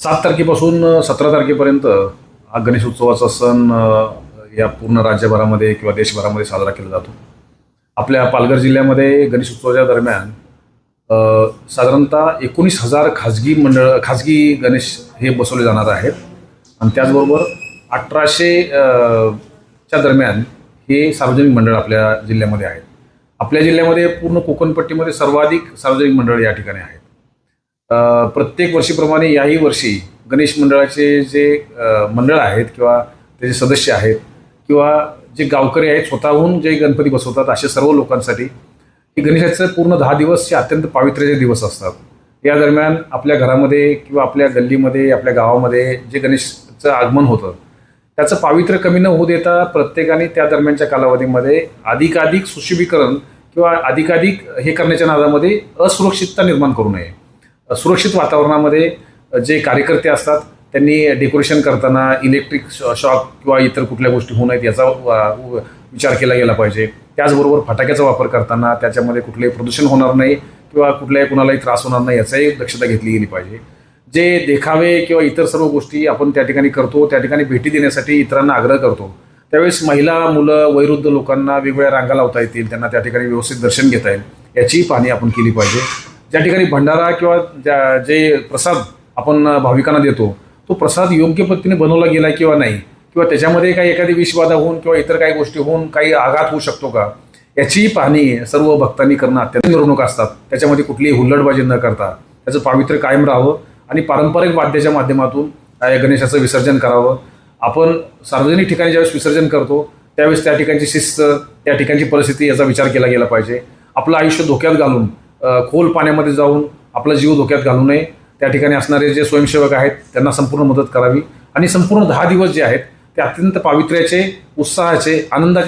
सात तारखेपासून सतरा तारखेपर्यंत हा गणेश उत्सवाचा सण या पूर्ण राज्यभरामध्ये किंवा देशभरामध्ये साजरा केला जातो. आपल्या पालघर जिल्ह्यामध्ये गणेश उत्सवाच्या दरम्यान साधारणतः एकोणीस हजार खाजगी मंडळ खाजगी गणेश हे बसवले जाणार आहेत. आणि त्याचबरोबर अठराशे च्या दरम्यान हे सार्वजनिक मंडळ आपल्या जिल्ह्यामध्ये आहेत. आपल्या जिल्ह्यामध्ये पूर्ण कोकणपट्टीमध्ये सर्वाधिक सार्वजनिक मंडळ या ठिकाणी आहेत. प्रत्येक वर्षीप्रमाणे याही वर्षी गणेश मंडळाचे जे मंडळ आहेत किंवा त्याचे सदस्य आहेत किंवा जे गावकरी आहेत स्वतःहून जे गणपती बसवतात असे सर्व लोकांसाठी की गणेशाचं पूर्ण दहा दिवस हे अत्यंत पावित्र्याचे दिवस असतात. या दरम्यान आपल्या घरामध्ये किंवा आपल्या गल्लीमध्ये आपल्या गावामध्ये जे गणेशचं आगमन होतं त्याचं पावित्र्य कमी न होऊ देता प्रत्येकाने त्या दरम्यानच्या कालावधीमध्ये अधिकाधिक सुशोभीकरण किंवा अधिकाधिक हे करण्याच्या नादामध्ये असुरक्षितता निर्माण करू नये. सुरक्षित वातावरणामध्ये जे कार्यकर्ते असतात त्यांनी डेकोरेशन करताना इलेक्ट्रिक शॉक किंवा इतर कुठल्या गोष्टी होऊ नयेत याचा विचार केला गेला पाहिजे. त्याचबरोबर फटाक्याचा वापर करताना त्याच्यामध्ये कुठलेही प्रदूषण होणार नाही किंवा कुठल्याही कुणालाही त्रास होणार नाही याचाही दक्षता घेतली गेली पाहिजे. जे देखावे किंवा इतर सर्व गोष्टी आपण त्या ठिकाणी करतो त्या ठिकाणी भेटी देण्यासाठी इतरांना आग्रह करतो. त्यावेळेस महिला मुलं वयोवृद्ध लोकांना वेगवेगळ्या रांगा लावता येतील त्यांना त्या ठिकाणी व्यवस्थित दर्शन घेता येईल याचीही पाहणी आपण केली पाहिजे. ज्या ठिकाणी भंडारा किंवा ज्या जे प्रसाद आपण भाविकांना देतो तो प्रसाद योग्य पद्धतीने बनवला गेला किंवा नाही? किंवा त्याच्यामध्ये काही एखादी विषबाधा होऊन किंवा इतर काही गोष्टी होऊन काही आघात होऊ शकतो का? याचीही पाहणी सर्व भक्तांनी करणं अत्यंत मिरवणूक असतात. त्याच्यामध्ये कुठलीही हुल्लडबाजी न करता त्याचं पावित्र्य कायम राहावं आणि पारंपरिक वाद्याच्या माध्यमातून गणेशाचं विसर्जन करावं. आपण सार्वजनिक ठिकाणी ज्यावेळेस विसर्जन करतो त्यावेळेस त्या ठिकाणची शिस्त त्या ठिकाणची परिस्थिती याचा विचार केला गेला पाहिजे. आपलं आयुष्य धोक्यात घालून खोल पाण्यामध्ये जाऊन आपला जीव धोक्यात घालू नये. त्या ठिकाणी असणारे जे स्वयंसेवक आहेत त्यांना संपूर्ण मदत करावी. आणि संपूर्ण दहा दिवस जे आहेत ते अत्यंत पावित्र्याचे उत्साहाचे आनंदाचे